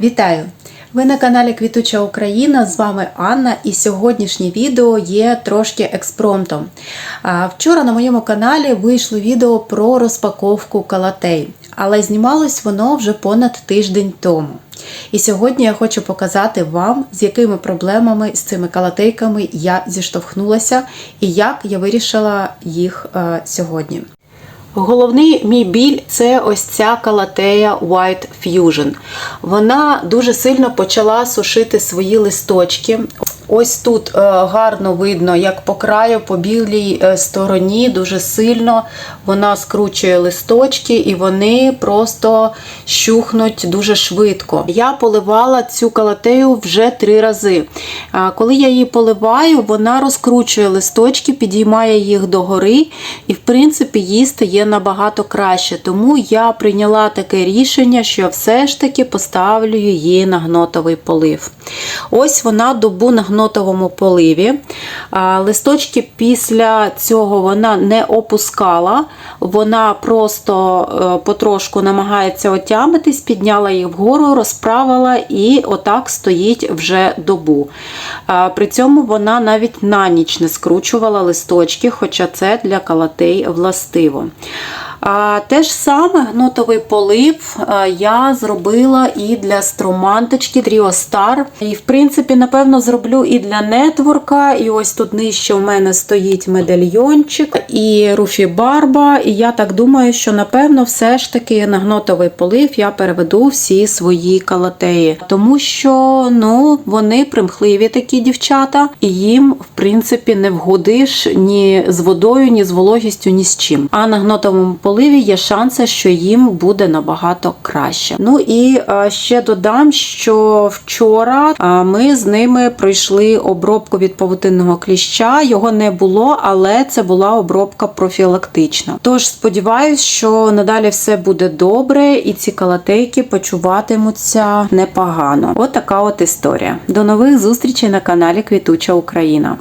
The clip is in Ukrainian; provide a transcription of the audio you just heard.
Вітаю! Ви на каналі Квітуча Україна, з вами Анна, і сьогоднішнє відео є трошки експромтом. Вчора на моєму каналі вийшло відео про розпаковку калатей, але знімалось воно вже понад тиждень тому. І сьогодні я хочу показати вам, з якими проблемами з цими калатейками я зіштовхнулася і як я вирішила їх е, сьогодні. Головний мій біль це ось ця калатея White Fusion. Вона дуже сильно почала сушити свої листочки. Ось тут е, гарно видно, як по краю, по білій е, стороні, дуже сильно вона скручує листочки, і вони просто щухнуть дуже швидко. Я поливала цю калатею вже три рази. А Коли я її поливаю, вона розкручує листочки, підіймає їх догори, і в принципі їй стає набагато краще. Тому я прийняла таке рішення, що все ж таки поставлю її на гнотовий полив. Ось вона добу на гнотовому поливі. Листочки після цього вона не опускала, вона просто потрошку намагається отямитись, підняла їх вгору, розправила і отак стоїть вже добу. При цьому вона навіть на ніч не скручувала листочки, хоча це для калатей властиво. Те ж саме гнотовий полив я зробила і для строманточки Trio Star. І, в принципі, напевно, зроблю і для нетворка. І ось тут нижче у мене стоїть медальйончик і Руфі Барба. І я так думаю, що напевно все ж таки на гнотовий полив я переведу всі свої калатеї. Тому що ну, вони примхливі такі дівчата, і їм, в принципі, не вгодиш ні з водою, ні з вологістю, ні з чим. А на гнотовому поливі є шанси, що їм буде набагато краще. Ну і е, ще додам, що вчора е, ми з ними пройшли обробку від павутинного кліща. Його не було, але це була обробка профілактична. Тож сподіваюсь, що надалі все буде добре, і ці калатейки почуватимуться непогано. От от історія. До нових зустрічей на каналі Квітуча Україна.